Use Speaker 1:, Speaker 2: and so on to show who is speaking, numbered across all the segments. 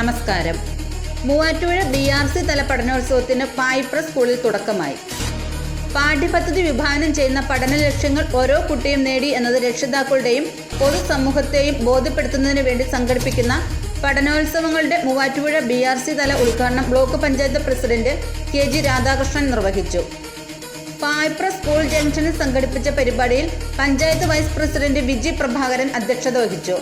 Speaker 1: പുരസ്കാരം Muvattupuzha B R C തല പഠനോത്സവത്തിന് പായിപ്ര സ്കൂളിൽ തുടക്കമായി. പാഠ്യപദ്ധതി വിഭാവനം ചെയ്യുന്ന പഠന ലക്ഷ്യങ്ങൾ ഓരോ കുട്ടിയും നേടി എന്നത് രക്ഷിതാക്കളുടെയും പൊതുസമൂഹത്തെയും ബോധ്യപ്പെടുത്തുന്നതിന് വേണ്ടി സംഘടിപ്പിക്കുന്ന പഠനോത്സവങ്ങളുടെ മൂവാറ്റുപുഴ ബി ആർ സി തല ഉദ്ഘാടനം block panchayat president K G Radhakrishnan നിർവഹിച്ചു. പായ്പ്ര സ്കൂൾ ജംഗ്ഷനിൽ സംഘടിപ്പിച്ച പരിപാടിയിൽ പഞ്ചായത്ത് വൈസ് പ്രസിഡന്റ് വിജി പ്രഭാകരൻ അധ്യക്ഷത വഹിച്ചു.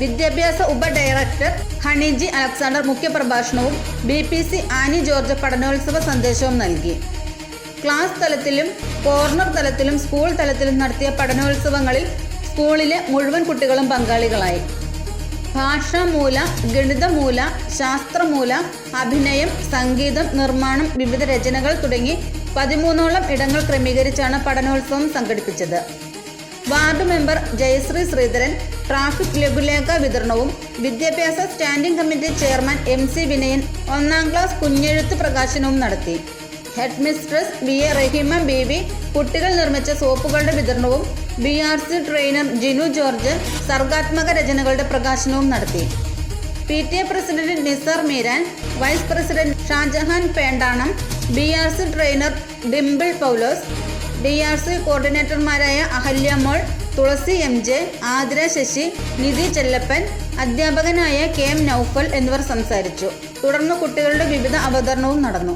Speaker 1: വിദ്യാഭ്യാസ ഉപ director Honey G Alexander മുഖ്യപ്രഭാഷണവും B P C Annie George പഠനോത്സവ സന്ദേശവും നൽകി. ക്ലാസ് തലത്തിലും കോർണർ തലത്തിലും സ്കൂൾ തലത്തിലും നടത്തിയ പഠനോത്സവങ്ങളിൽ സ്കൂളിലെ മുഴുവൻ കുട്ടികളും പങ്കാളികളായി. ഭാഷാമൂല ഗണിതമൂല ശാസ്ത്രമൂല അഭിനയം സംഗീതം നിർമ്മാണം വിവിധ രചനകൾ തുടങ്ങി പതിമൂന്നോളം ഇടങ്ങൾ ക്രമീകരിച്ചാണ് പഠനോത്സവം സംഘടിപ്പിച്ചത്. Ward member Jayasree Sreedharan traffic ലഘുലേഖ വിതരണവും വിദ്യാഭ്യാസ standing committee chairman M C Vinayan ഒന്നാം ക്ലാസ് കുഞ്ഞെഴുത്ത് പ്രകാശനവും നടത്തി. Head mistress V A Raheema Baby കുട്ടികൾ നിർമ്മിച്ച സോപ്പുകളുടെ വിതരണവും B R C trainer Jinu George സർഗാത്മക രചനകളുടെ പ്രകാശനവും നടത്തി. P T A president Nisar Meeran vice president Shajahan Pendanam B R C trainer Dimple Paulose D R C കോർഡിനേറ്റർമാരായ Ahalya Mol Thulasi M J Athira Sasi നിധി ചെല്ലപ്പൻ അധ്യാപകനായ K M Noufal എന്നിവർ സംസാരിച്ചു. തുടർന്ന് കുട്ടികളുടെ വിവിധ അവതരണവും നടന്നു.